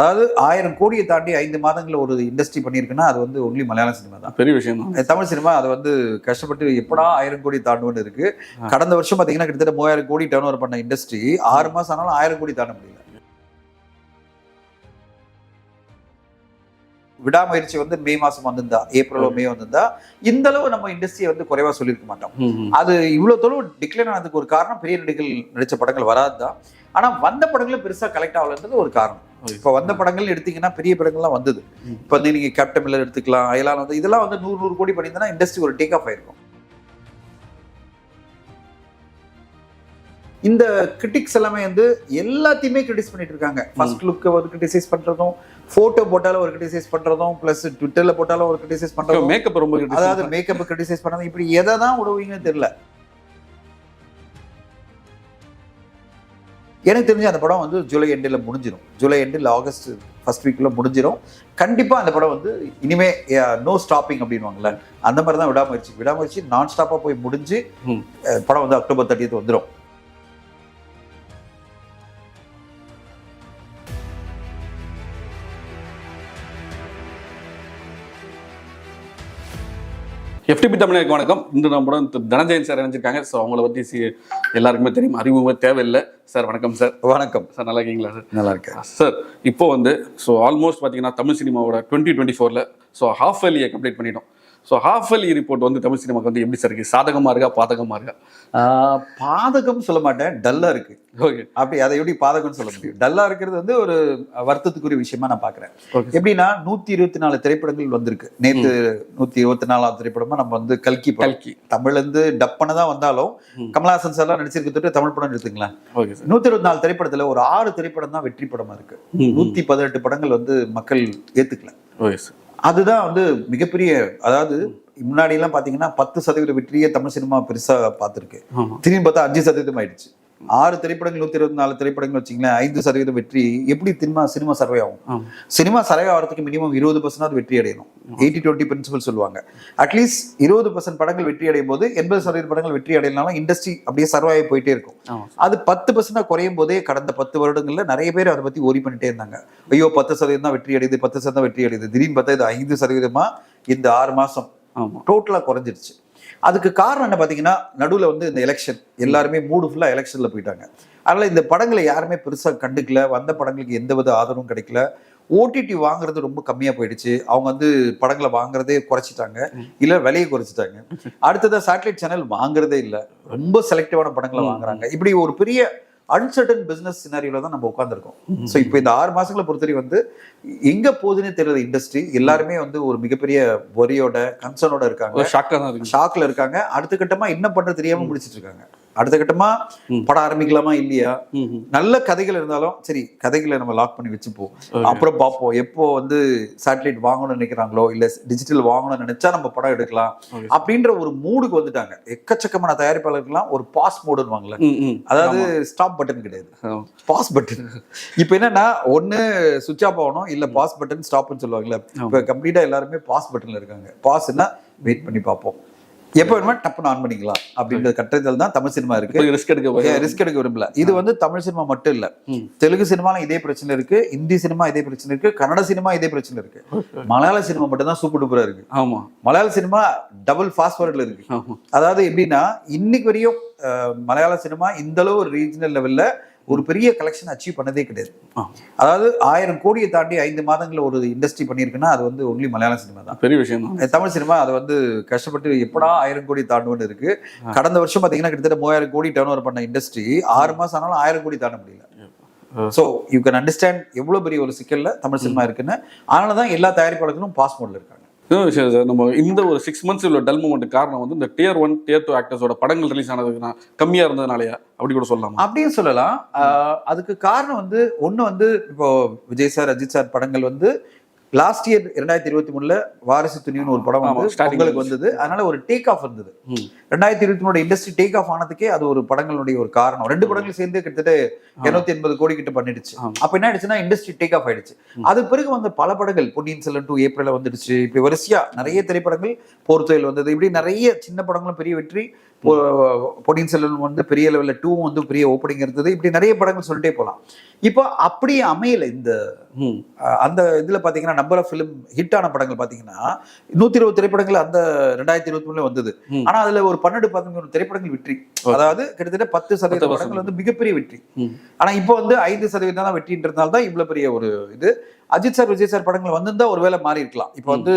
அதாவது ஆயிரம் கோடியை தாண்டி ஐந்து மாதங்களில் ஒரு இண்டஸ்ட்ரி பண்ணியிருக்குன்னா அது வந்து ஒன்லி மலையாள சினிமா தான். பெரிய விஷயம் தான். தமிழ் சினிமா அதை வந்து கஷ்டப்பட்டு எப்படா ஆயிரம் கோடி தாண்டுவோன்னு இருக்கு. கடந்த வருஷம் பார்த்தீங்கன்னா கிட்டத்தட்ட மூவாயிரம் கோடி டர்ன் ஓவர் பண்ண இண்டஸ்ட்ரி ஆறு மாசம் ஆனாலும் ஆயிரம் கோடி தாண்ட முடியல. விடாமுயற்சி வந்து மே மாசம் வந்திருந்தா ஏப்ரலோ மே. வந்திருந்தா இந்த அளவு நம்ம இண்டஸ்ட்ரியை வந்து குறைவா சொல்லியிருக்க மாட்டோம். அது இவ்வளவு தொலைவு டிக்ளைன் ஆனதுக்கு ஒரு காரணம் பெரிய நடிகள் நடிச்ச படங்கள் வராது தான் ஆனா வந்த படங்களும் பெருசா கலெக்ட் ஆகலன்றது ஒரு காரணம். இப்போ வந்த படங்கள் எடுத்தீங்கன்னா பெரிய படங்கள்லாம் வந்தது. இப்போ வந்து நீங்க கேப்டன் மில்லர் எடுத்துக்கலாம் அயலான் வந்து இதெல்லாம் வந்து நூறு நூறு கோடி பண்ணியிருந்தா இண்டஸ்ட்ரி ஒரு டேக் ஆஃப் ஆயிருக்கும். இந்த கிரிட்டிக்ஸ் எல்லாமே வந்து எல்லாத்தையுமே கிரிட்டிஸ் பண்ணிட்டு இருக்காங்க. ஃபர்ஸ்ட் லுக்கை ஒரு கிரிட்டிசைஸ் பண்றதும் போட்டோ போட்டாலும் ஒரு கிரிட்டிசைஸ் பண்றதும் பிளஸ் ட்விட்டர்ல போட்டாலும் ஒரு கிரிட்டிசைஸ் பண்றதும். மேக்கப் ரொம்ப. அதாவது மேக்கப் கிரிட்டிசைஸ் பண்ணது இப்படி எதை தான் உடவுவீங்கன்னு தெரியல. எனக்கு தெரிஞ்ச அந்த படம் வந்து ஜூலை எண்டில் முடிஞ்சிடும் ஜூலை எண்டில் ஆகஸ்ட் ஃபர்ஸ்ட் வீக்ல முடிஞ்சிடும் கண்டிப்பா அந்த படம் வந்து இனிமே நோ ஸ்டாப்பிங் அப்படின்வாங்கல்ல அந்த மாதிரி தான் விடாமுயற்சி. விடாமுயற்சி நான் ஸ்டாப்பா போய் முடிஞ்சு படம் வந்து அக்டோபர் தேர்ட்டியத் வந்துடும் எஃப்டிபி தமிழருக்கு வணக்கம். இன்று நம்முடன் தனஞ்சயன் சார் இணைஞ்சிருக்காங்க. ஸோ அவங்கள பற்றி சி எல்லாருக்குமே தெரியும். அறிமுகமே தேவையில்லை. சார் வணக்கம் சார் வணக்கம். சார் நல்லா இருக்கீங்களா சார் நல்லா இருக்கேன். சார் இப்போ வந்து ஸோ ஆல்மோஸ்ட் பார்த்தீங்கன்னா தமிழ் சினிமாவோட டுவெண்ட்டி டுவெண்ட்டி ஃபோரில் ஸோ ஹாஃப் இயர்லியை கம்ப்ளீட் பண்ணிட்டோம். ஸோ ஹாஃப் இயர்லி ரிப்போர்ட் வந்து தமிழ் சினிமாக்கு வந்து எப்படி சார் இருக்கு? சாதகமாக இருக்கா? பாதகமாக இருக்கா? பாதகம் சொல்ல மாட்டேன். டல்லா இருக்கு. ஓகே அப்படி அதை எப்படி பாதகம்னு சொல்ல முடியும்? டல்லா இருக்கிறது வந்து ஒரு வருத்தத்துக்குரிய விஷயமா நான் பாக்குறேன். ஓகே எப்படின்னா நூத்தி இருபத்தி நாலு திரைப்படங்கள் வந்திருக்கு. நேத்து நூத்தி இருபத்தி நாலாவது திரைப்படமா நம்ம வந்து கல்கி கல்கி. தமிழ்ல இருந்து டப்பன தான் வந்தாலும். கமலஹாசன் சார் எல்லாம் நடிச்சிருக்கிறது தமிழ் படம் எடுத்துங்களேன். நூத்தி இருபத்தி நாலு திரைப்படத்துல ஒரு ஆறு திரைப்படம் தான் வெற்றி படமா இருக்கு. நூத்தி பதினெட்டு படங்கள் வந்து மக்கள் சார் அதுதான் வந்து மிகப்பெரிய அதாவது முன்னாடி எல்லாம் பாத்தீங்கன்னா பத்து சதவீத வெற்றியே தமிழ் சினிமா பெருசா பார்த்திருக்கு திரும்பி பார்த்தா அஞ்சு சதவீதம் ஆயிடுச்சு. ஆறு திரைப்படங்கள் நூத்தி இருபத்தி நாலு திரைப்படங்கள் வச்சிங்களேன் ஐந்து சதவீதம் வெற்றி. எப்படி திரும்ப சினிமா சர்வே ஆகும்? சினிமா சர்வே ஆகிறதுக்கு மினிமம் இருபது பர்சன்டாவது வெற்றி அடையணும். எயிட்டி டுவெண்ட்டி பிரின்சிபல் சொல்லுவாங்க. அட்லீஸ்ட் இருபது பர்சன்ட் படங்கள் வெற்றி அடையும் போது எண்பது சதவீத படங்கள் வெற்றி அடையலாம் இண்டஸ்ட்ரி அப்படியே சர்வே ஆகி போயிட்டே இருக்கும். அது பத்து பர்சன்டா குறையும் போதே கடந்த பத்து வருடங்கள்ல நிறைய பேர் அதை பத்தி ஓரி பண்ணிட்டே இருந்தாங்க. ஐயோ பத்து சதவீதம் தான் வெற்றி அடையுது பத்து சதவீதம் வெற்றி அடையுது. திடீர்னு பார்த்தா இது ஐந்து சதவீதமா இந்த ஆறு மாசம். டோட்டலா குறைஞ்சிருச்சு. அதுக்கு காரணம் என்ன பாத்தீங்கன்னா நடுவுல வந்து இந்த எலெக்ஷன் எல்லாருமே மூடு ஃபுல்லா எலெக்ஷன்ல போயிட்டாங்க. அதனால இந்த படங்களை யாருமே பெருசா கண்டுக்கல. வந்த படங்களுக்கு எந்தவித ஆதரவும் கிடைக்கல. ஓடிடி வாங்குறது ரொம்ப கம்மியா போயிடுச்சு. அவங்க வந்து படங்களை வாங்குறதே குறைச்சிட்டாங்க. இல்ல விலையை குறைச்சிட்டாங்க. அடுத்ததா சேட்டலைட் சேனல் வாங்குறதே இல்ல. ரொம்ப செலக்டிவான படங்களை. வாங்குறாங்க. இப்படி ஒரு பெரிய அன்சர்டன் பிசினஸ் சினாரியோல தான் நம்ம உட்காந்துருக்கோம் ஸோ இப்போ இந்த ஆறு மாசங்களை பொறுத்தவரை வந்து எங்க போகுதுன்னே தெரியல இண்டஸ்ட்ரி எல்லாருமே வந்து ஒரு மிகப்பெரிய ஒரியோட கன்சர்னோட இருக்காங்க. ஷாக்ல இருக்காங்க. அடுத்த கட்டமா என்ன பண்றது தெரியாம முடிச்சிட்டு இருக்காங்க. அடுத்த கட்டமா. படம் ஆரம்பிக்கலாமா இல்லையா. நல்ல கதைகள் இருந்தாலும் சரி கதைகளை நம்ம லாக் பண்ணி வச்சுப்போம். அப்புறம் பார்ப்போம் எப்போ வந்து சேட்டலைட் வாங்கணும்னு நினைக்கிறாங்களோ இல்ல டிஜிட்டல் வாங்கணும்னு நினைச்சா நம்ம படம் எடுக்கலாம். அப்படின்ற ஒரு மூடுக்கு வந்துட்டாங்க எக்கச்சக்கமான தயாரிப்பாளர்கள்லாம் ஒரு பாஸ் மோடுன்னு. அதாவது ஸ்டாப் பட்டன் கிடையாது. பாஸ் பட்டன் இப்போ என்னன்னா ஒண்ணு சுவிட்ச் ஆஃப் ஆகணும் இல்ல பாஸ் பட்டன் ஸ்டாப்னு சொல்லுவாங்கல்ல இப்போ கம்ப்ளீட்டா எல்லாருமே பாஸ் பட்டன்ல இருக்காங்க பாஸ்னா வெயிட் பண்ணி பார்ப்போம் எப்போ வேணுமா டப்புன்னு ஆன் பண்ணிக்கலாம். அப்படின்ற கட்டத்தில் தான் தமிழ் சினிமா இருக்கு. ரிஸ்க் எடுக்க ரிஸ்க் எடுக்க விரும்பல. இது வந்து தமிழ் சினிமா மட்டும் இல்ல. தெலுங்கு சினிமால இதே பிரச்சனை இருக்கு. ஹிந்தி சினிமா இதே பிரச்சனை இருக்கு. கன்னட சினிமா இதே பிரச்சனை இருக்கு. மலையாள சினிமா மட்டும் தான் சூப்பர் டூப்பரா இருக்கு. ஆமா. மலையாள சினிமா டபுள் ஃபாஸ்ட் இருக்கு. அதாவது எப்படின்னா இன்னைக்கு வரையும் மலையாள சினிமா இந்த அளவு ரீஜனல் லெவல்ல ஒரு பெரிய கலெக்ஷன் அச்சீவ் பண்ணதே கிடையாது. அதாவது ஆயிரம் கோடியை தாண்டி ஐந்து மாதங்கள்ல ஒரு இண்டஸ்ட்ரி பண்ணியிருக்குன்னா அது வந்து ஒன்லி மலையாள சினிமா தான். பெரிய விஷயம் தமிழ் சினிமா அதை வந்து கஷ்டப்பட்டு எப்படா ஆயிரம் கோடி தாண்டுவோன்னு இருக்கு. கடந்த வருஷம் பாத்தீங்கன்னா கிட்டத்தட்ட மூவாயிரம் கோடி டர்ன் ஓவர் பண்ண இண்டஸ்ட்ரி ஆறு மாசம் ஆனாலும் ஆயிரம் கோடி தாண்ட முடியல. ஸோ யூ கேன் அண்டர்ஸ்டாண்ட் எவ்வளவு பெரிய ஒரு சிக்கல்ல தமிழ் சினிமா இருக்குன்னு. அதனால தான் எல்லா தயாரிப்பாளர்களும் பாஸ் மோட்ல இருக்காங்க. இன்னொரு விஷயம் சார் நம்ம இந்த ஒரு சிக்ஸ் மந்த்ஸ் உள்ள டல் மூமெண்ட் காரணம் வந்து இந்த டியர் ஒன் டியர் டூ ஆக்டர்ஸோட படங்கள் ரிலீஸ் ஆனதுக்கு கம்மியா இருந்ததுனாலயா? அப்படி கூட சொல்லலாம்? அப்படின்னு சொல்லலாம். அதுக்கு காரணம் வந்து ஒன்னு வந்து இப்போ விஜய் சார் அஜித் சார் படங்கள் வந்து லாஸ்ட் இயர் இரண்டாயிரத்தி இருபத்தி மூணுல வாரிசு துணிவுன்னு ஒரு படம் உங்களுக்கு. வந்தது அதனால ஒரு டேக் ஆஃப் இருந்தது. ரெண்டாயிரத்தி இருபத்தி மூணு இண்டஸ்ட்ரி டேக் ஆஃப் ஆனதுக்கே அது ஒரு படங்களுடைய ஒரு காரணம். ரெண்டு படங்கள் சேர்ந்து கிட்டத்தட்ட இருநூத்தி எண்பது கோடி கிட்ட பண்ணிடுச்சு. அப்ப என்ன ஆயிடுச்சுன்னா இண்டஸ்ட்ரி டேக் ஆஃப் ஆயிடுச்சு அது பிறகு வந்த பல படங்கள் பொன்னியின் செல்வன் டூ ஏப்ரல்ல வந்துடுச்சு. இப்படி வரிசையா நிறைய திரைப்படங்கள் போர்த்துகையில் வந்தது. இப்படி நிறைய சின்ன படங்களும் பெரிய வெற்றி பொன்னியின் செல்வன் வந்து பெரிய லெவலில் டூ வந்து பெரிய ஓப்பனிங் இருந்தது. இப்படி நிறைய படங்கள் சொல்லிட்டே போகலாம் இப்போ அப்படியே அமையல இந்த அந்த இதில் பார்த்தீங்கன்னா நம்பர் ஆஃப் ஃபிலிம் ஹிட் ஆன படங்கள் பார்த்தீங்கன்னா நூற்றி இருபது திரைப்படங்கள் அந்த ரெண்டாயிரத்தி இருபத்தி மூணுல வந்தது. ஆனால் அதில் ஒரு பன்னெண்டு பதிமூணு திரைப்படங்கள் வெற்றி. அதாவது கிட்டத்தட்ட பத்து சதவீத படங்கள் வந்து மிகப்பெரிய வெற்றி. ம். ஆனா இப்போ வந்து ஐந்து சதவீதம் தான் வெற்றின்றதுனால தான் இவ்வளவு பெரிய ஒரு இது. அஜித் சார் விஜய் சார் படங்கள் வந்திருந்தா ஒருவேளை மாறி இருக்கலாம் இப்போ வந்து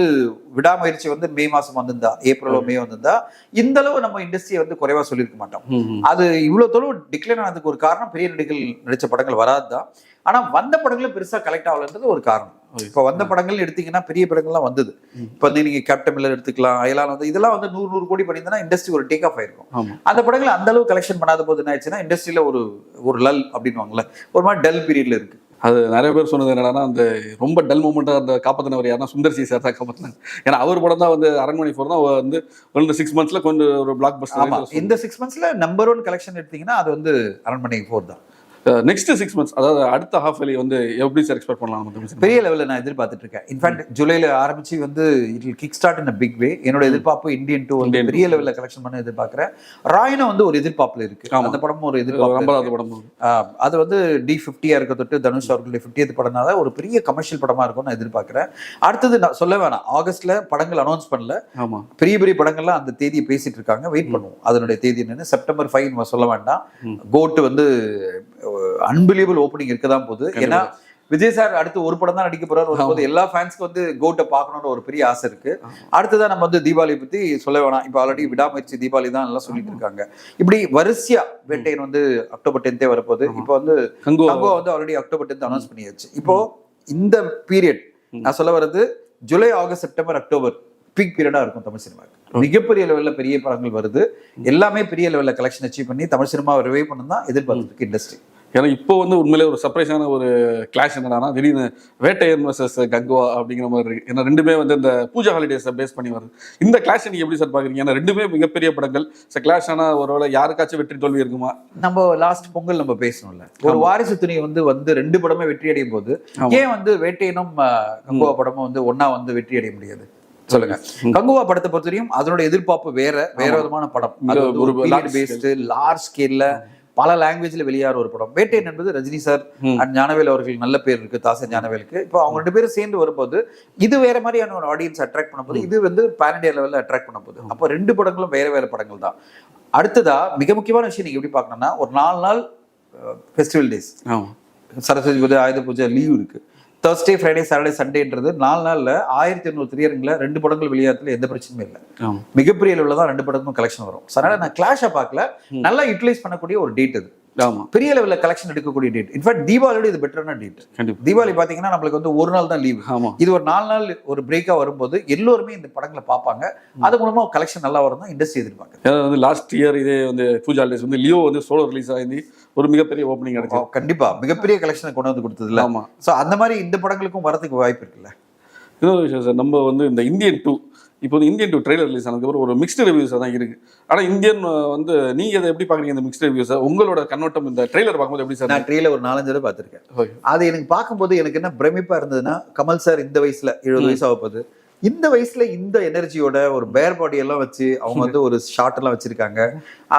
விடாமுயற்சி வந்து மே மாசம் வந்திருந்தா ஏப்ரலோ மே. வந்திருந்தா இந்த அளவு நம்ம இண்டஸ்ட்ரியை வந்து குறைவா சொல்லியிருக்க மாட்டோம். அது இவ்வளவு தொலைவு டிக்ளைன் ஆனதுக்கு ஒரு காரணம் பெரிய நடிகள் நடிச்ச படங்கள் வராதுதான். ஆனா வந்த படங்களும் பெருசா கலெக்ட் ஆகலன்றது ஒரு காரணம். இப்போ வந்த படங்கள் எடுத்தீங்கன்னா பெரிய படங்கள்லாம் வந்தது. இப்போ வந்து நீங்க கேப்டன் மில்லர் எடுத்துக்கலாம் அயலான் வந்து இதெல்லாம் வந்து நூறு நூறு கோடி பண்ணியிருந்தா இண்டஸ்ட்ரி ஒரு டேக் ஆஃப் ஆயிருக்கும். அந்த படங்களை அந்த அளவு கலெக்ஷன் பண்ணாத போது என்ன ஆச்சுன்னா இண்டஸ்ட்ரியில ஒரு ஒரு லல் அப்படின்னுவாங்கல்ல ஒரு மாதிரி டல் பீரியட்ல இருக்கு. அது நிறைய பேர் சொன்னது என்னன்னா அந்த ரொம்ப டல் மூமெண்ட்டாக அந்த காப்பாற்றினவர் யாருன்னா சுந்தர் சி சார் தான் காப்பாற்றினாங்க ஏன்னா அவர் படம் தான் வந்து அரண்மனை ஃபோர் தான் வந்து ரெண்டு சிக்ஸ் மந்த்ஸ்ல கொஞ்சம் ஒரு பிளாக் பஸ்டர் இந்த சிக்ஸ் மந்த்ஸ்ல நம்பர் ஒன் கலெக்ஷன் எடுத்தீங்கன்னா அது வந்து அரண்மனை ஃபோர் தான். நெக்ஸ்ட் சிக்ஸ் மந்த்ஸ் அதாவது அடுத்த ஹாஃப் இயர்லி வந்து எப்படி சார் எக்ஸ்பெக்ட் பண்ணலாம்? பெரிய லெவலில் நான் எதிர்பார்த்துட்டு இருக்கேன். இன்ஃபேக்ட் ஜூலைல ஆரம்பிச்சு வந்து it kick start in big way என்னோட எதிர்பார்ப்பு இந்தியன் டூ வந்து பெரிய லெவலில் கலெக்ஷன் பண்ண எதிர்பார்க்கிறேன். ராயனும் வந்து ஒரு எதிர்பார்ப்புல இருக்கு. அந்த படமும் ஒரு எதிர்பார்ப்பு படம். அது வந்து டி ஃபிஃப்டியா இருக்க தொட்டு தனுஷ் அவர்களுடைய ஃபிஃப்டியத் படம்னால ஒரு பெரிய கமர்ஷியல் படமா இருக்கும்னு நான் எதிர்பார்க்கிறேன். அடுத்தது நான் சொல்ல வேணாம். ஆகஸ்ட்ல படங்கள் அனௌன்ஸ் பண்ணல. ஆமா. பெரிய பெரிய படங்கள்லாம் அந்த தேதியை பேசிட்டு இருக்காங்க. வெயிட் பண்ணுவோம். அதனுடைய தேதி என்னன்னு? செப்டம்பர் ஃபைவ் நம்ம சொல்ல வேண்டாம். கோட்டு வந்து அன்பிலியபிள் ஓப்பனிங் இருக்க தான் போகுது. ஏன்னா விஜய் சார் அடுத்து ஒரு படம் தான் நடிக்க போறாரு. வரும்போது எல்லா ஃபேன்ஸ்க்கு வந்து கோட்டை பார்க்கணும்னு ஒரு பெரிய ஆசை இருக்கு. அடுத்ததான் நம்ம வந்து தீபாவளி பத்தி சொல்ல வேணாம். இப்போ ஆல்ரெடி விடாமுயற்சி தீபாவளி தான் எல்லாம் சொல்லிட்டு இருக்காங்க. இப்படி வரிசையா வேட்டையன் வந்து அக்டோபர் டென்த்தே வரப்போகுது. இப்போ வந்து தங்கோ வந்து ஆல்ரெடி அக்டோபர் டென்த் அனௌன்ஸ் பண்ணியாச்சு. இப்போ இந்த பீரியட் நான் சொல்ல வர்றது July August September October peak பீரியடா இருக்கும் தமிழ் சினிமாக்கு. மிகப்பெரிய லெவல்ல பெரிய படங்கள் வருது. எல்லாமே பெரிய லெவல்ல கலெக்ஷன் அச்சீவ் பண்ணி தமிழ் சினிமாவை ரிவைவ் பண்ணணும் தான் எதிர்பார்த்துருக்கு இண்டஸ்ட்ரி ஏன்னா இப்போ வந்து உண்மையிலே ஒரு சர்ப்ரைஸான ஒரு கிளாஷ் என்னன்னா திடீர்னு வேட்டையன் வர்சஸ் கங்குவா அப்படிங்கிற மாதிரி இருக்கு. ஏன்னா ரெண்டுமே வந்து இந்த பூஜா ஹாலிடேஸை பேஸ் பண்ணி வருது. இந்த கிளாஷ் நீங்க எப்படி சார் பாக்குறீங்க ஏன்னா ரெண்டுமே மிகப்பெரிய படங்கள். கிளாஷ் ஆனா ஒருவேளை யாருக்காச்சும் வெற்றி தோல்வி இருக்குமா? நம்ம லாஸ்ட் பொங்கல் நம்ம பேசணும்ல. ஒரு வாரிசு துணி வந்து வந்து ரெண்டு படமே வெற்றி அடையும் போது. ஏன் வந்து வேட்டையனும் கங்குவா படமும் வந்து ஒண்ணா வந்து வெற்றி அடைய முடியாது? சொல்லுங்க. கங்குவா படத்தை பொறுத்தவரையும் அதனோட எதிர்பார்ப்பு வேற வேற விதமான படம். ஒரு பேஸ்டு லார்ஜ் ஸ்கேல்ல பல லாங்குவேஜ்ல வெளியாற ஒரு படம். வேட்டையன் என்பது ரஜினி சார். அண்ட் ஞானவேல் அவர்கள் நல்ல பேர் இருக்கு தாசன் ஞானவேலுக்கு இப்போ அவங்க ரெண்டு பேரும் சேர்ந்து வரும்போது இது வேற மாதிரியான ஒரு ஆடியன்ஸ் அட்ராக்ட் பண்ண போது இது வந்து பேன் இண்டியா லெவலில் அட்ராக்ட் பண்ண போகுது அப்போ ரெண்டு படங்களும் வேற வேற படங்கள் தான். அடுத்ததா மிக முக்கியமான விஷயம் நீங்க எப்படி பார்க்கணும்னா ஒரு நாலு நாள் ஃபெஸ்டிவல் டேஸ் சரஸ்வதி பூஜை ஆயுத பூஜை லீவ் இருக்கு. தேர்ஸ்டே ஃப்ரைடே சாட்டர்டே சண்டேன்றது நாலு நாள்ல ஆயிரத்தி எண்ணூறு திரையரங்குல ரெண்டு படங்கள் வெளியாகிறதுல எந்த பிரச்சனையும் இல்லை. மிகப்பெரிய அளவில் தான் ரெண்டு படமும் கலெக்ஷன் வரும். அதனால நான் கிளாஷை பார்க்கல. நல்லா யூட்டிலைஸ் பண்ணக்கூடிய ஒரு டேட் இது ஆமா. பெரிய லெவலில் கலெக்ஷன் எடுக்கக்கூடிய டேட் இன்ஃபேக்ட் தீபாவளியோட இது பெட்டரான டேட் கண்டிப்பா. தீபாவளி பாத்தீங்கன்னா நம்மளுக்கு வந்து ஒரு நாள் தான் லீவு ஆமா. இது ஒரு நாலு நாள் ஒரு பிரேக்கா வரும்போது எல்லோருமே இந்த படங்களை பார்ப்பாங்க. அது மூலமா கலெக்ஷன் நல்லா வரும் தான் இண்டஸ்ட்ரி எதிர்பார்க்குது. வந்து லாஸ்ட் இயர் இதே வந்து பூஜா ஹாலிடேஸ் வந்து லியோ வந்து சோலோ ரிலீஸ் ஆகி ஒரு மிகப்பெரிய ஓப்பனிங் கிடைச்சது. கண்டிப்பா. மிகப்பெரிய கலெக்ஷனை கொண்டு வந்து கொடுத்ததுல. ஆமா. சோ அந்த மாதிரி இந்த படங்களுக்கும் வரதுக்கு வாய்ப்பு இருக்குல்ல? இன்னொரு விஷயம் சார் நம்ம வந்து இந்த இந்தியன் டூ இப்போ வந்து இந்தியன் டூ ட்ரெய்லர் ரிலீஸ் ஆனதுக்கப்புறம் ஒரு மிக்ஸ்டு ரிவ்யூஸாக தான் இருக்கு. ஆனா இந்தியன் வந்து நீங்க இதை எப்படி பாக்குறீங்க இந்த மிக்ஸ்டு ரிவ்யூஸை உங்களோட கண்ணோட்டம் இந்த ட்ரெய்லர் பார்க்கும்போது எப்படி சார் நான் ட்ரெயில ஒரு நாலஞ்சு தடவை பார்த்திருக்கேன். அது எனக்கு பார்க்கும்போது எனக்கு என்ன பிரமிப்பா இருந்ததுன்னா கமல் சார் இந்த வயசுல எழுபது வயசு ஆகப்போகுது இந்த வயசுல இந்த எனர்ஜியோட ஒரு பேர் பாடி எல்லாம் வச்சு அவங்க வந்து ஒரு ஷார்ட் எல்லாம் வச்சிருக்காங்க.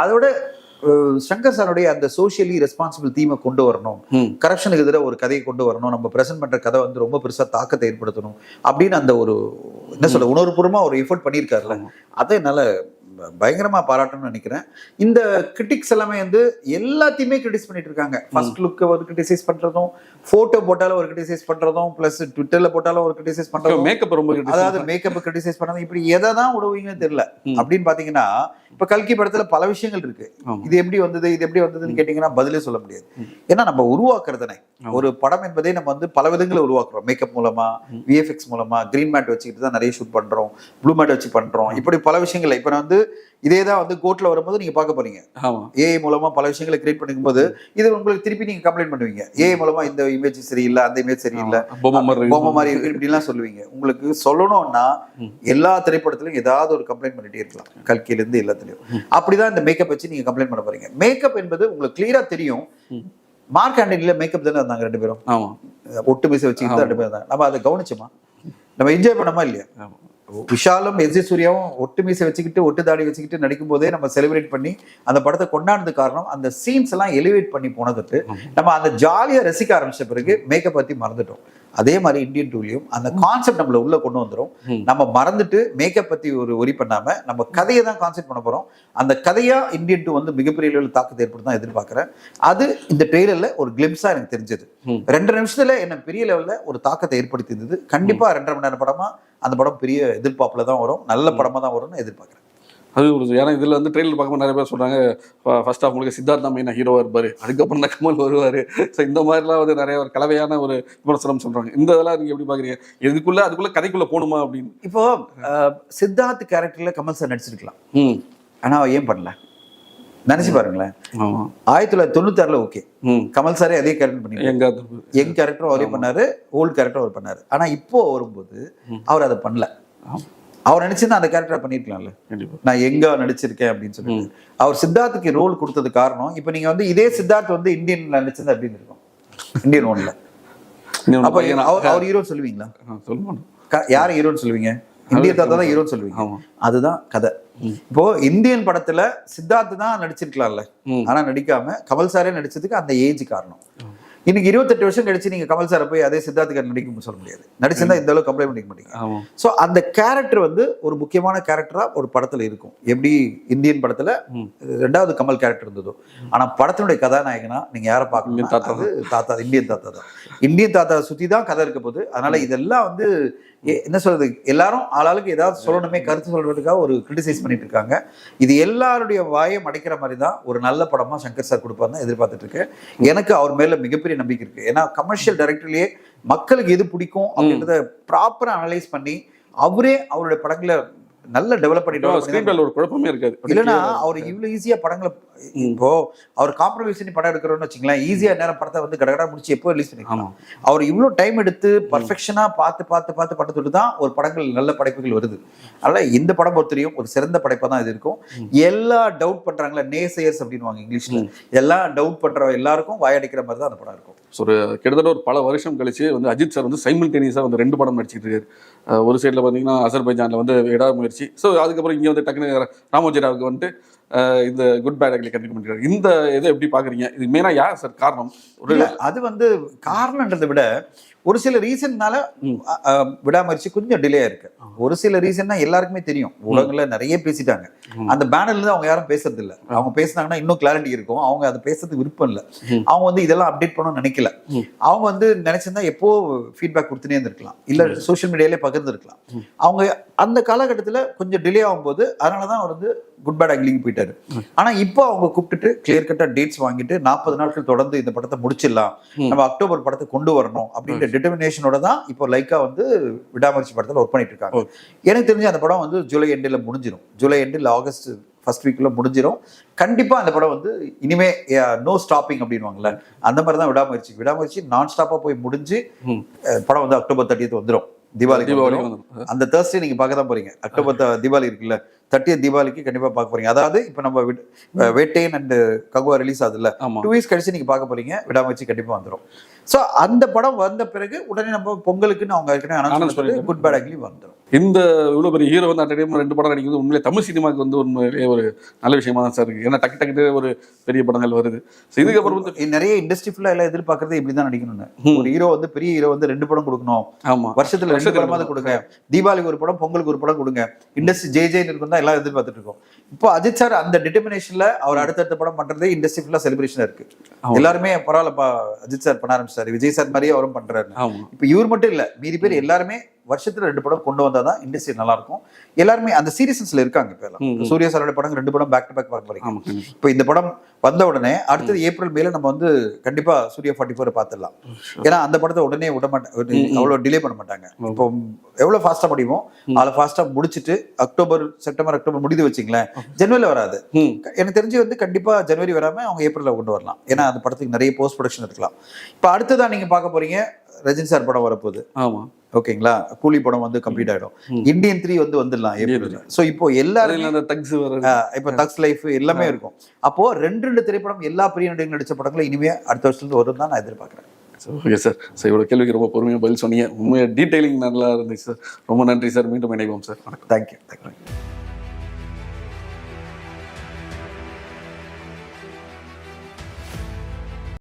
அதோட சங்கர் சாருடைய அந்த சோஷியலி ரெஸ்பான்சிபிள் தீமை கொண்டு வரணும். கரப்ஷனுக்கு எதிராக ஒரு கதையை கொண்டு வரணும். நம்ம பிரசன்ட் பண்ற கதை வந்து ரொம்ப பெருசா தாக்கத்தை ஏற்படுத்தணும். அப்படின்னு அந்த ஒரு என்ன சொல்ல உணர்வுபூர்வமா ஒரு எஃபோர்ட் பண்ணியிருக்காருல்ல. அதை என்னால பயங்கரமா பாராட்டணும்னு நினைக்கிறேன். இந்த கிரிட்டிக்ஸ் எல்லாமே வந்து எல்லாத்தையுமே கிரிட்டிஸ் பண்ணிட்டு இருக்காங்க. ஃபர்ஸ்ட் லுக்கை ஒரு கிரிட்டிசைஸ் பண்றதும் போட்டோ போட்டாலும் ஒரு கிரிட்டிசைஸ் பண்றதும் பிளஸ் ட்விட்டர்ல போட்டாலும் ஒரு கிரிட்டிசைஸ் பண்றதும். மேக்கப் ரொம்ப. அதாவது மேக்கப் கிரிட்டிசைஸ் பண்ணது இப்படி எதை தான் உடவுங்கன்னு தெரியல. அப்படின்னு பாத்தீங்கன்னா இப்ப கல்கி படத்துல பல விஷயங்கள் இருக்கு. இது எப்படி வந்தது இது எப்படி வந்ததுன்னு கேட்டீங்கன்னா பதிலே சொல்ல முடியாது. ஏன்னா நம்ம உருவாக்குறதுனே. ஒரு படம் என்பதே நம்ம வந்து பல விதங்களை உருவாக்குறோம். மேக்கப் மூலமா விஎஃப்எக்ஸ் மூலமா கிரீன் மேட் வச்சுக்கிட்டு தான் நிறைய ஷூட் பண்றோம் ப்ளூ மேட் வச்சு பண்றோம். இப்படி பல விஷயங்கள். இப்ப நான் வந்து இதே தான் வந்து கோர்ட்ல வரும்போது நீங்க பார்க்க போறீங்க. ஆமா. ஏஐ மூலமா பல விஷயங்களை கிரியேட் பண்ணும்போது இது உங்களுக்கு திருப்பி நீங்க கம்ப்ளைண்ட் பண்ணுவீங்க. ஏஐ மூலமா இந்த இமேஜ் சரியில்லை அந்த இமேஜ் சரியில்லை. பொம்மை மாதிரி இப்படிலாம் சொல்லுவீங்க. உங்களுக்கு சொல்லணும்னா எல்லா திரைப்படத்திலும் ஏதாவது ஒரு கம்ப்ளைண்ட் பண்ணிட்டே இருக்கலாம். கல்கியில இருந்து எல்லாத்துலயும் அப்படிதான் இந்த மேக்கப் வச்சு நீங்க கம்ப்ளைண்ட் பண்ண போறீங்க. மேக்கப் என்பது உங்களுக்கு கிளியரா தெரியும். மார்க் ஆண்டனில மேக்கப் தானே இருந்தாங்க ரெண்டு பேரும்? ஆமா. ஒட்டு மீசை வச்சுக்கிட்டு ரெண்டு பேரும் நம்ம அதை கவனிச்சோமா? நம்ம என்ஜாய் பண்ணோமா இல்லையா? விஷாலும் எஸ் ஜே சூர்யாவும் ஒட்டு மீசை வச்சுக்கிட்டு ஒட்டு தாடி வச்சுக்கிட்டு நடிக்கும் போதே நம்ம செலிப்ரேட் பண்ணி அந்த படத்தை கொண்டாடுறது காரணம் அந்த சீன்ஸ் எல்லாம் எலிவேட் பண்ணி போனதுக்கு நம்ம அந்த ஜாலியா ரசிக்க ஆரம்பிச்ச பிறகு மேக்கப் பத்தி மறந்துட்டோம். அதே மாதிரி இந்தியன் டூலையும் அந்த கான்செப்ட் நம்மள உள்ள கொண்டு வந்துரும். ம். நம்ம மறந்துட்டு மேக்கப் பத்தி ஒரு ஒரி பண்ணாம நம்ம கதையை தான் கான்செப்ட் பண்ண போறோம். அந்த கதையா இந்தியன் டூ வந்து மிகப்பெரிய அளவில் தாக்கத்தை ஏற்படுத்த தான் எதிர்பார்க்கிறேன். அது இந்த ட்ரெய்லர்ல ஒரு கிளிம்ஸா எனக்கு தெரிஞ்சது. ரெண்டு நிமிஷத்துல என்ன பெரிய லெவல்ல ஒரு தாக்கத்தை ஏற்படுத்தி இருந்தது கண்டிப்பா ரெண்டரை மணி நேரம் படமா அந்த படம் பெரிய எதிர்பார்ப்புல தான் வரும். நல்ல படமா தான் வரும்னு எதிர்பார்க்கிறேன். அது ஒரு ஏன்னா இதுல வந்து ட்ரெயிலர் பார்க்கும்போது நிறைய பேர் சொல்றாங்க ஃபர்ஸ்ட் ஆஃப் உங்களுக்கு சித்தார்த் தான் மெயினாக ஹீரோவா இருப்பாரு. அதுக்கப்புறம் தான் கமல் வருவார். ஸோ இந்த மாதிரிலாம் வந்து நிறைய ஒரு கலவையான ஒரு விமர்சனம் சொல்றாங்க. இந்த இதெல்லாம் நீங்க எப்படி பாக்குறீங்க இதுக்குள்ள அதுக்குள்ள கதைக்குள்ள போகணுமா அப்படின்னு. இப்போ சித்தார்த் கேரக்டர்ல கமல் சார் நடிச்சிருக்கலாம். ம். ஆனா அவர் ஏன் பண்ணல? நினைச்சு பாருங்களேன். ஆயிரத்தி தொள்ளாயிரத்தி தொண்ணூத்தாறுல ஓகே. கமல் சாரே அதே கேரக்டர் பண்ணி எங்க யங் கேரக்டரும் அவரே பண்ணாரு ஓல்ட் கேரக்டரும் அவர் பண்ணாரு. ஆனா இப்போ வரும்போது அவர் அதை பண்ணல. அவர் நினைச்சிருந்தா அந்த கேரக்டரை பண்ணிருக்கலாம்ல. நான் எங்க நடிச்சிருக்கேன் அப்படின்னு சொல்லி அவர் சித்தார்த்துக்கு ரோல் கொடுத்தது காரணம் இப்போ நீங்க வந்து இதே சித்தார்த் வந்து இந்தியன்ல நடிச்சிருந்தா அப்படின்னு இருக்கும் இந்தியன் ஒன்ல அப்ப? அவர் அவர் ஹீரோன்னு சொல்லுவீங்களா? யார் ஹீரோன்னு சொல்லுவீங்க? இந்தியன் தாத்தா தான் ஹீரோன்னு சொல்லுவீங்க? அதுதான் கதை. இப்போ இந்தியன் படத்துல சித்தார்த் தான் நடிச்சிருக்கலாம்ல. ஆனா நடிக்காம கமல் சாரே நடிச்சதுக்கு அந்த ஏஜ் காரணம். இன்னைக்கு இருபத்தெட்டு வருஷம் கழிச்சு நீங்க கமல் சாரை போய் அதே சித்தார்த்துக்கு நடிக்க சொல்ல முடியாது. நடிச்சிருந்தா இந்த அளவுக்கு கம்ப்ளைண்ட் பண்ணிக்க மாட்டீங்க. ஸோ அந்த கேரக்டர் வந்து ஒரு முக்கியமான கேரக்டரா ஒரு படத்துல இருக்கும். எப்படி இந்தியன் படத்துல. ரெண்டாவது கமல் கேரக்டர் இருந்ததோ. ஆனா படத்தினுடைய கதாநாயகனா நீங்க யாரை பார்க்கணும் தாத்தா தாத்தா இந்தியன் தாத்தா தான். இந்தியன் தாத்தா சுத்தி தான் கதை இருக்க போகுது. அதனால இதெல்லாம் வந்து என்ன சொல்றது? எல்லாரும் ஆளாளுக்கு ஏதாவது சொல்லணுமே கருத்து சொல்றதுக்காக ஒரு கிரிட்டிசைஸ் பண்ணிட்டு இருக்காங்க இது எல்லாருடைய வாயை மடைக்கிற மாதிரி தான் ஒரு நல்ல படமா சங்கர் சார் கொடுப்பாரு தான் எதிர்பார்த்துட்டு இருக்கேன் எனக்கு அவர் மேல மிகப்பெரிய நம்பிக்கை இருக்கு. ஏன்னா கமர்ஷியல் டைரக்டர்லயே மக்களுக்கு எது பிடிக்கும் அப்படின்றத ப்ராப்பரா அனலைஸ் பண்ணி அவரே அவருடைய படங்களை நல்ல டெவலப் பண்ணிட்டு ஸ்கிரீன் பேல ஒரு குழப்பமே இருக்காது. இல்லைன்னா அவர் இவ்வளவு ஈஸியா படங்களை இப்போ அவர் காம்ப்ரமைஸ் பண்ணி படம் எடுக்கிறோம்னு வச்சுங்களேன் ஈஸியா நேரம் படத்தை வந்து கடகடா முடிச்சு எப்போ ரிலீஸ் பண்ணிக்கலாம். அவர் இவ்வளவு டைம் எடுத்து பர்ஃபெக்ஷனா பார்த்து பார்த்து பார்த்து படத்தோடு தான் ஒரு படங்கள் நல்ல படைப்புகள் வருது. அதனால இந்த படம் பொறுத்தவரையும் ஒரு சிறந்த படைப்பா தான் இது இருக்கும். எல்லா டவுட் பண்றாங்களா நேசையர்ஸ் அப்படின்னுவாங்க இங்கிலீஷ்ல. எல்லாம் டவுட் பண்ற எல்லாருக்கும் வாயடிக்கிற மாதிரி தான் அந்த படம் இருக்கும். ஒரு கிட்டத்தட்ட ஒரு பல வருஷம் கழிச்சு வந்து அஜித் சார் வந்து சைமில்டேனியஸாக வந்து ரெண்டு படம் நடிச்சிட்டு இருக்காரு. ஒரு சைடில் பார்த்தீங்கன்னா அசர்பைஜானில் வந்து விடாமுயற்சி ஸோ அதுக்கப்புறம் இங்கே வந்து டக்குனு ராமோஜிராவுக்கு வந்துட்டு இந்த குட் பேட் அக்லி கண்டினியூ பண்ணிருக்காரு இந்த இதை எப்படி பார்க்குறீங்க? இது மெயினாக யார் சார்? காரணம்? அது வந்து காரணன்றதை விட ஒரு சில ரீசன்னால விடாமரிச்சு கொஞ்சம் டிலே இருக்கு ஒரு சில ரீசன்னா எல்லாருக்குமே தெரியும். ஊடகங்கள்ல நிறைய பேசிட்டாங்க. அந்த பேனர்ல இருந்து அவங்க யாரும் பேசுறது இல்ல அவங்க பேசுனாங்கன்னா இன்னும் கிளாரிட்டி இருக்கும். அவங்க அதை பேசுறதுக்கு விருப்பம் இல்ல. அவங்க வந்து இதெல்லாம் அப்டேட் பண்ணணும்னு நினைக்கல. அவங்க வந்து நினைச்சிருந்தா எப்போ ஃபீட்பேக் கொடுத்துனே இருந்திருக்கலாம். இல்ல சோஷியல் மீடியாலே பகிர்ந்துருக்கலாம். அவங்க அந்த காலகட்டத்துல கொஞ்சம் டிலே ஆகும்போது அதனாலதான் அவர் வந்து குட் பேட் அக்லிக்கு போயிட்டாரு. ஆனா இப்போ அவங்க கூப்பிட்டுட்டு கிளியர் கட்டா டேட்ஸ் வாங்கிட்டு நாற்பது நாட்கள் தொடர்ந்து இந்த படத்தை முடிச்சிடலாம். நம்ம அக்டோபர் படத்தை கொண்டு வரணும் அப்படின்ற டிட்டர்மினேஷனோட தான் இப்போ லைக்கா வந்து விடாமரிச்சி படத்துல ஒர்க் பண்ணிட்டு இருக்காங்க. எனக்கு தெரிஞ்சு அந்த படம் வந்து ஜூலை எண்டில் முடிஞ்சிடும் ஜூலை எண்டில் ஆகஸ்ட் ஃபர்ஸ்ட் வீக்ல முடிஞ்சிடும் கண்டிப்பா அந்த படம் வந்து இனிமே நோ ஸ்டாப்பிங் அப்படின்வாங்கல்ல அந்த மாதிரி தான் விடாமரிச்சி விடாமரிச்சி நான் ஸ்டாப்பா போய் முடிஞ்சு படம் வந்து அக்டோபர் தேர்ட்டியத் வந்துடும் தீபாவளி அந்த தேர்ஸ்டே நீங்க பார்க்க தான் போறீங்க. அக்டோபர் தீபாவளி இருக்குல்ல. தட்டிய தீபாவளிக்கு கண்டிப்பா பார்க்க போறீங்க. அதாவது இப்போ நம்ம வேட்டையன் அண்ட் ககுவா ரிலீஸ் ஆகுதுல்ல டூ வீக்ஸ் கழிச்சு நீங்க பார்க்க போறீங்க. விடாமச்சு கண்டிப்பா வந்துடும் ஸோ அந்த படம் வந்த பிறகு உடனே நம்ம பொங்கலுக்குன்னு அவங்க ஏற்கனவே அனௌன்ஸ். குட் பேட் அக்லி வந்துடும் இந்த இவ்வளோ பெரிய ஹீரோ வந்து அட் டைம் ரெண்டு படம் நடிக்கிறது உண்மையிலே தமிழ் சினிமாவுக்கு வந்து உண்மையிலேயே ஒரு நல்ல விஷயமா தான் சார் இருக்கு. ஏன்னா டக்கு டக்கு ஒரு பெரிய படங்கள் வருது. ஸோ இதுக்கப்புறம் வந்து நிறைய இண்டஸ்ட்ரி ஃபுல்லா எல்லாம் எதிர்பார்க்கறது இப்படி தான் நடிக்கணும்னு. ஒரு ஹீரோ வந்து பெரிய ஹீரோ வந்து ரெண்டு படம் கொடுக்கணும். ஆமா. வருஷத்துல ரெண்டு படமாவது கொடுங்க. தீபாவளிக்கு ஒரு படம் பொங்கலுக்கு ஒரு படம் கொடுங்க. இண்டஸ்ட்ரி ஜே ஜேன்னு இருக்கும் தான் எல்லாம் எதிர்பார்த்துட்டு இருக்கோம். இப்போ அஜித் சார் அந்த டிட்டர்மினேஷன்ல அவர் அடுத்தடுத்த படம் பண்றதே இண்டஸ்ட்ரி ஃபுல்லா செலிப்ரேஷனா இருக்கு. ஆமா. எல்லாருமே பரவாயில்லப்பா அஜித் சார் பண்ண ஆரம்பிச்சாரு. விஜய் சார் மாதிரியே அவரும் பண்றாரு. ஆமா. இப்போ இவர் மட்டும் இல்ல மீதி பேர் எல்லாருமே வருஷத்துல ரெண்டு படம் கொண்டு வந்தாதான் இண்டஸ்ட்ரி நல்லா இருக்கும் எல்லாருமே அந்த சீரியஸ்ல இருக்காங்க இப்ப எல்லாம். சூர்யா சாரோட படம் ரெண்டு படம் பேக் டு பேக் பார்க்க கண்டிப்பா. இப்போ இந்த படம் வந்த உடனே அடுத்தது ஏப்ரல் மேல நம்ம வந்து கண்டிப்பா சூர்யா ஃபார்ட்டி ஃபோர் பார்த்துடலாம் ஏன்னா அந்த படத்தை உடனே விட மாட்டாங்க அவ்வளவு டிலே பண்ண மாட்டாங்க. இப்போ எவ்வளவு ஃபாஸ்டா முடியுமோ அதில் ஃபாஸ்டா முடிச்சிட்டு அக்டோபர் செப்டம்பர் அக்டோபர் முடிது வச்சிங்களேன் ஜனவரில வராது. எனக்கு தெரிஞ்சு வந்து கண்டிப்பா ஜனவரி வராம அவங்க ஏப்ரல்ல கொண்டு வரலாம். ஏன்னா அந்த படத்துக்கு நிறைய போஸ்ட் ப்ரொடக்ஷன் இருக்கலாம் இப்போ அடுத்ததா நீங்க பார்க்க போறீங்க ரஜினி சார் படம் வரப்போகுது. ஆமா. ஓகேங்களா? கூலி படம் வந்து கம்ப்ளீட் ஆயிடும். இந்தியன் த்ரீ வந்து வந்துடலாம் ஏப்ரல் ஸோ இப்போ எல்லாருமே அந்த தக்ஸ் இப்ப தக்ஸ் லைஃப் எல்லாமே இருக்கும். அப்போ ரெண்டு ரெண்டு திரைப்படம் எல்லா பெரிய நடிகர்கள் நடிச்ச படங்களும் இனிமே அடுத்த வருஷத்துல வரும் தான் நான் எதிர்பார்க்கிறேன். ஓகே சார் சார் இவ்வளோ கேள்விக்கு ரொம்ப பொறுமையாக பதில் சொன்னீங்க. உண்மையாக டீட்டெயிலிங் நல்லா இருந்துச்சு சார் ரொம்ப நன்றி சார் மீண்டும் இணைவோம் சார் வணக்கம். Thank you thank you